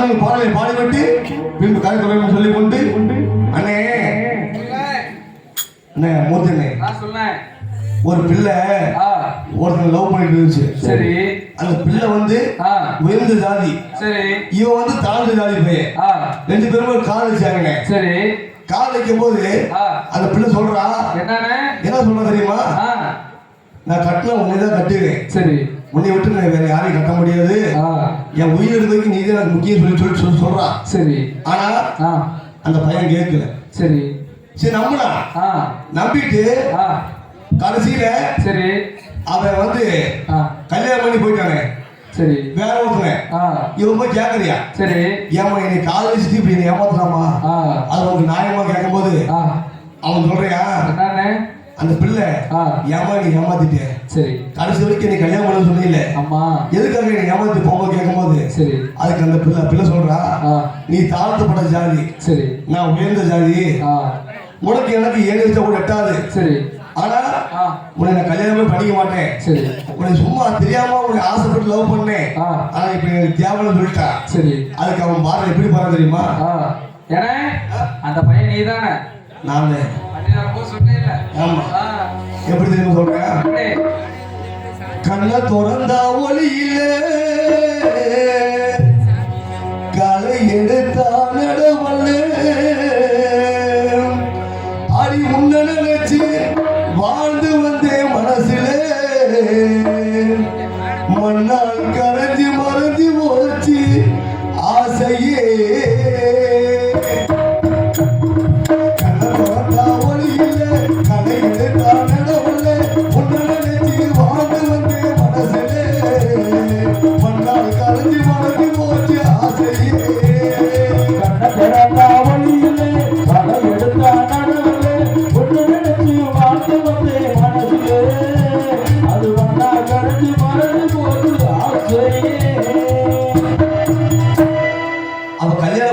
அண்ணன் பாடலை பாடிவிட்டு பின்பு கருத்துறையும் சொல்லிக் கொண்டு அண்ணே. அண்ணே மூர்த்தி அண்ணே ஒரு பிள்ளை ஒருத்தன் லவ் பண்ணிட்டு இருந்துச்சு. சரி. அந்த பிள்ளை வந்து உயர்ந்த ஜாதி. சரி. இவன் வந்து தாழ்ந்த ஜாதி பையன். ரெண்டு பேரும் ஒரு கால் வச்சாங்கண்ணே சரி. கால் வைக்கும் போது அந்த பிள்ளை சொல்றா என்ன சொல்ற தெரியுமா? நான் கட்டின உன்னை தான் கட்டுவேன் சரி. உன்னை விட்டு நான் வேற யாரையும் கட்ட முடியாது. என் உயிர் எடுக்கிறதுக்கு நீ தான் எனக்கு முக்கியம் சொல்லி சொல்லி சொல்லி சொல்றான் சரி. ஆனா அந்த பையன் கேட்கல. சரி. சரி நம்பினா நம்பிட்டு கடைசியில சரி. அவன் வந்து கல்யாணம் பண்ணி போயிட்டானே. சரி. வேற ஒருத்தன். இவன் போய் கேட்கறியா சரி. ஏமா என்னை கால் வச்சுட்டு இப்படி என்னை ஏமாத்துறாமா அது உனக்கு நியாயமா கேட்கும்போது ஆ. அவன் சொல்றியா? அந்த பிள்ளை ஆ. ஏமா நீ ஏமாத்திட்ட? சரி. கடைசி வரைக்கும் நீ கல்யாணம் பண்ண சொன்னீங்களே அம்மா. எதுக்காக நீ ஏமாத்தி போகும்போது கேட்கும்போது? சரி. அதுக்கு அந்த பிள்ளை பிள்ளை சொல்றா நீ தாழ்த்தப்பட்ட ஜாதி. சரி. நான் உயர்ந்த ஜாதி. உனக்கு எனக்கு ஏழு வச்சா கூட எட்டாது சரி. ஆனா உன்னை நான் கல்யாணமே பண்ணிக்க மாட்டேன். சரி. உன்னை சும்மா தெரியாம உன்னை ஆசைப்பட்டு லவ் பண்ணேன். ஆனா இப்ப எனக்கு தேவைன்னு சொல்லிட்டா. சரி. அதுக்கு அவன் பாரு எப்படி பாரு தெரியுமா? ஏன்னா அந்த பையன் நான் அன்னைக்கு நான். ஆமா. எப்படி தெரியும் சொல்றேன்? அண்ணே, கண்ண திறந்தா ஒளி இல்லை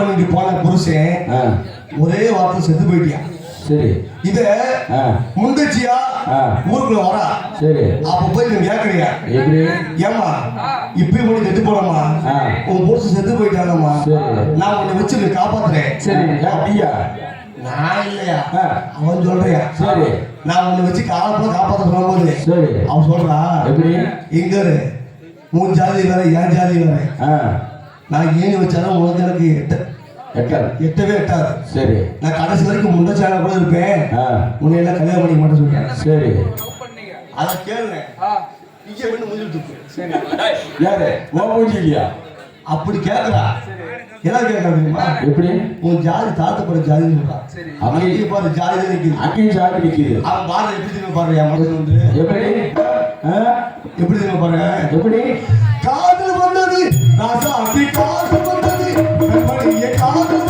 பண்ணிட்டு போன புருஷன் ஒரே வார்த்தை செத்து போயிட்டியா? சரி. இத முந்தச்சியா. ஊருக்குள்ள வரா. சரி. அப்ப போய் நீ கேக்குறியா? எப்படி? ஏமா இப்பயும் பண்ணி செத்து போனமா ஆ. உன் புருஷன் செத்து போயிட்டானம்மா. சரி. நான் உன்னை வச்சு காப்பாத்துறேன். சரி. அப்படியா? நான் இல்லையா. அவன் சொல்றியா? சரி. நான் உன்னை வச்சு காலப்பட காப்பாத்த சொல்லும்போது சரி. அவன் சொல்றா எப்படி? இரு. உன் ஜாதி வேற என் ஜாதி வேற நான் ஏணி வச்சாலும் உனக்கு எனக்கு எட்ட. எட்டல் எட்டவே எட்டாது சரி. நான் கடைசி வரைக்கும் முண்டச்சால கூட இருப்பேன். உன்னை எல்லாம் கல்யாணம் பண்ணிக்க மாட்டேன் சொல்றேன் சரி. அதை கேளுங்க. இங்கே வந்து முடிஞ்சு சரி. யாரு? ஓ மூஞ்சிலியா அப்படி கேட்கறா. என்ன கேட்கறா தெரியுமா? எப்படி? உன் ஜாதி தாழ்த்தப்பட ஜாதின்னு சொல்றா. சரி. அவன் இங்கே பாரு ஜாதி தான் நிக்குது. அங்கேயும் சாப்பிட்டு நிக்குது. அவன் பாரு எப்படி தெரியுமா பாரு என் மனசு வந்து. எப்படி? ஆ? எப்படி தெரியுமா பாரு? எப்படி? راجہ کی کار سمجھتی میں پڑھی یہ کار سمجھتی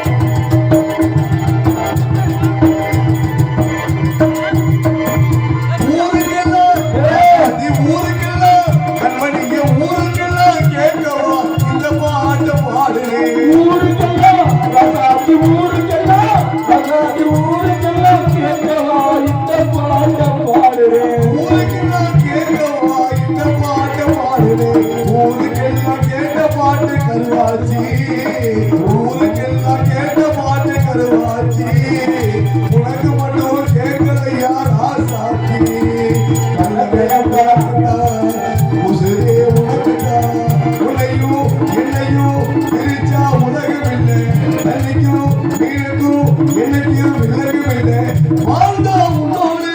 என்னையும் விலகவில்லை வாழ்ந்தா உன்னோடு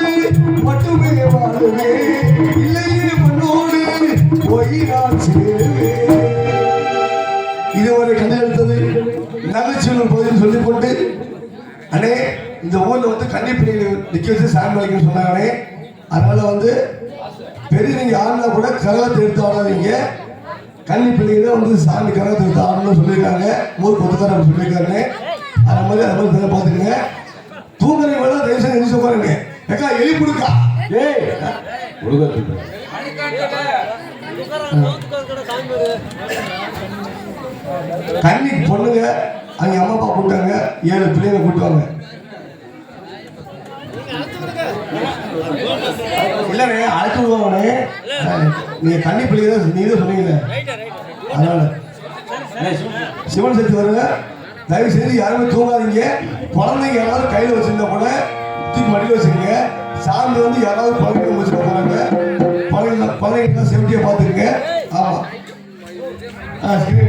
மட்டுமே வாழுவே இல்லையே மண்ணோடு போய் நான் இதுவரை கண்டெடுத்தது நகைச்சுவல் பகுதியில் சொல்லிக் கொண்டு அண்ணே இந்த ஊர்ல வந்து கன்னிப்பிள்ளைகள் நிக்க வச்சு சாமி வைக்கணும்னு சொன்னாங்களே அதனால வந்து பெரிய நீங்க கூட கரகத்தை எடுத்து ஆடாதீங்க கன்னிப்பிள்ளைகளை வந்து சாமி கரகத்தை எடுத்து ஆடணும்னு சொல்லியிருக்காங்க. ஊருக்கு ஒத்துக்காரங்க சொல்லியிருக்காங்க. அது மாதிரி அது மாதிரி பார்த்துக்கங்க. தூங்குறீங்க வேணா தயவு செய்து எந்திரிச்சு உட்காருங்க. ஏக்கா எலி கொடுக்கா ஏய் உலகத்துக்கு கன்னி பொண்ணுங்க அங்க அம்மா அப்பா கூட்டாங்க ஏழு பிள்ளைங்க கூட்டுவாங்க இல்லண்ணே அழைச்சு விடுவாங்கண்ணே? நீங்க பிள்ளைங்க தான் நீங்க தான் சொன்னீங்களே அதனால. சிவன் சக்தி வருங்க. தயவு செய்து யாருமே தூங்காதீங்க. குழந்தைங்க யாராவது கையில் வச்சிருந்தா கூட தூக்கி மடியில் வச்சுக்கோங்க சாமி வந்து யாராவது குழந்தைங்க வச்சுக்க போறாங்க. குழந்தைங்க குழந்தைங்க சேஃப்டியா பார்த்துருங்க ஆமாம் ஆ சரி.